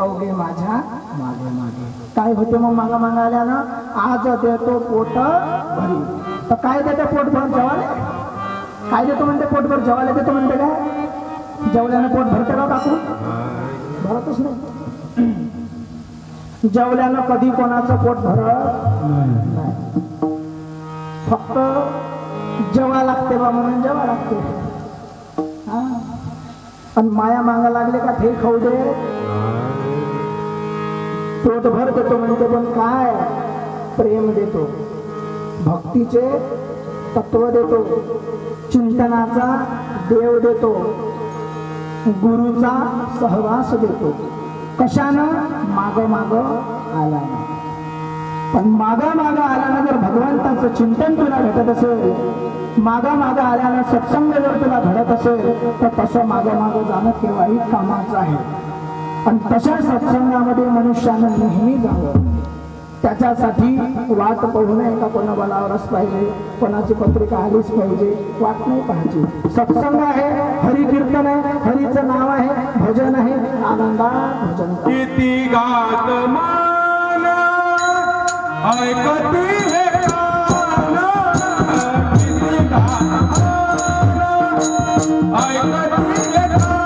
अवघे माझ्या मागे मागे. काय होते मग मागा मागा आल्यानं? आज देतो पोट भरी. तर काय देते पोट भर? जेवायला काय देतो म्हणते पोट भर? जेवायला देतो म्हणते काय? जेवल्यानं पोट भरते का काकू भरतच नाही. जेवल्यानं कधी कोणाचं पोट भरत नाही. फक्त जेवा लागते बा म्हणून जेवा लागते. हा. पण माया मागा लागले का? ते खाऊ दे. पोटभर देतो म्हणते पण काय? प्रेम देतो. भक्तीचे तत्व देतो. चिंतनाचा देव देतो. गुरुचा सहवास देतो. कशानं? माग माग आला पण मागा माग आल्यानं जर भगवंताचं चिंतन तुला भेटत असेल मागा माग आल्यानं सत्संग जर तुला घडत असेल तर तसं मागं मागं जाणं केव्हाही कामाचं आहे. पण तशा सत्संगामध्ये मनुष्यानं नेहमी जावं. त्याच्यासाठी वाट पाहू नये का कोणा बलावरच पाहिजे कोणाची पत्रिका आलीच पाहिजे वाट नाही पाहिजे सत्संग आहे हरी कीर्तन आहे हरीचं नाव आहे भजन आहे आनंदा भजन किती गात मान ऐकती हे कान किती गात मान ऐकती हे कान